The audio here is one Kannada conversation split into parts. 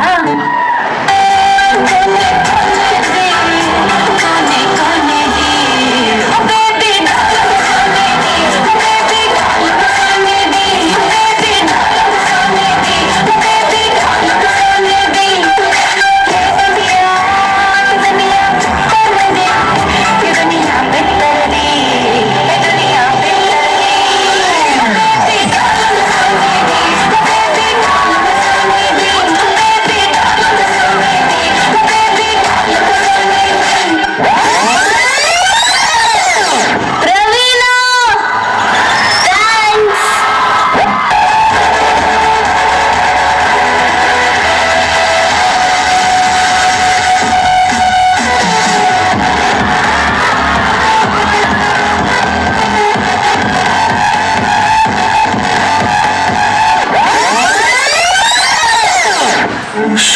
啊啊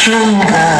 是我。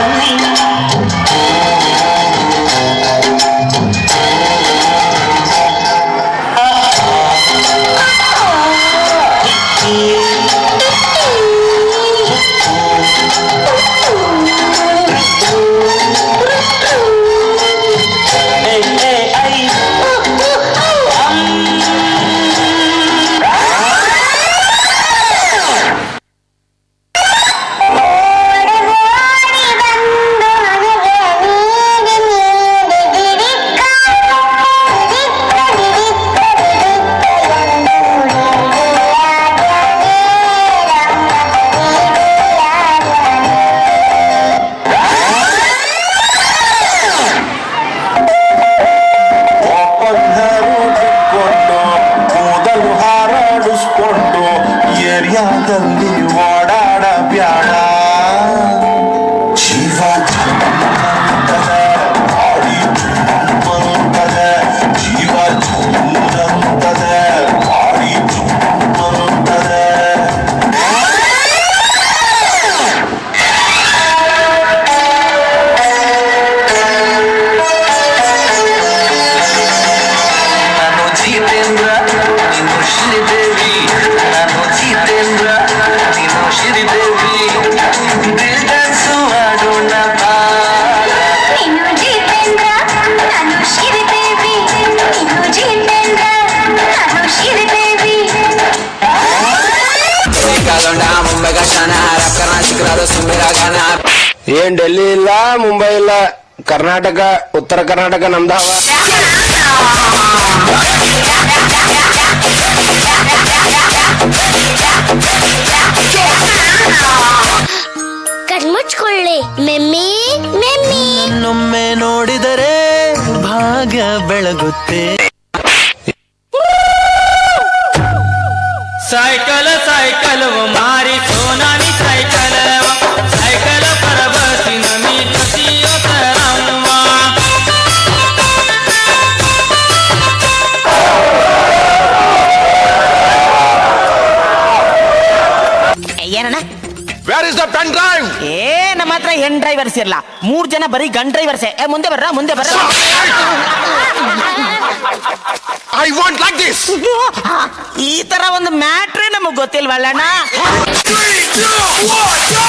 love me. ತಲ್ಲಿ ಓಡಾಡ ಬ್ಯಾಡ ಏನ್ ಡೆಲ್ಲಿ ಇಲ್ಲ ಮುಂಬೈ ಇಲ್ಲ ಕರ್ನಾಟಕ ಉತ್ತರ ಕರ್ನಾಟಕ ನಮ್ದಾವ ಕಣ್ಮುಚ್ಕೊಳ್ಳಿ ಮೆಮ್ಮಿ ಮೆಮ್ಮಿ. ನನ್ನೊಮ್ಮೆ ನೋಡಿದರೆ ಭಾಗ ಬೆಳಗುತ್ತೆ. ಸೈಕಲ್ ಸೈಕಲ್ ಮಾರಿತು ಗನ್ ಡ್ರೈವರ್ಸ್ ಇರಲ್ಲ ಮೂರ್ ಜನ ಬರೀ ಗನ್ ಡ್ರೈವರ್ಸ್ ಏ ಮುಂದೆ ಬರ್ರ ಮುಂದೆ ಬರ್ರ. ಐ ವಾಂಟ್ ಲೈಕ್ ದಿಸ್ ಈ ತರ ಒಂದು ಮ್ಯಾಟ್ರೇ ನಮಗ್ ಗೊತ್ತಿಲ್ವಲ್ಲಣ್ಣ? Three, two, one, go!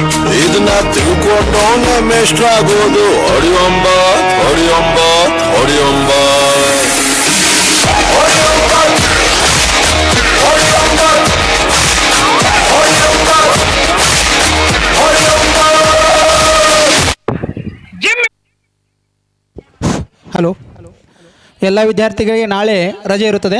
ಇದನ್ನ ತಿಳ್ಕೊಂಡವನೆ ಮೇಷ್ಟ್ರ ಆಗೋದು ಹೊಡಿಯೊಂಬ ಹೊಡಿಯೊಂಬ ಹೊಡಿಯೊಂಬ ಹಲೋ ಎಲ್ಲ ವಿದ್ಯಾರ್ಥಿಗಳಿಗೆ ನಾಳೆ ರಜೆ ಇರುತ್ತದೆ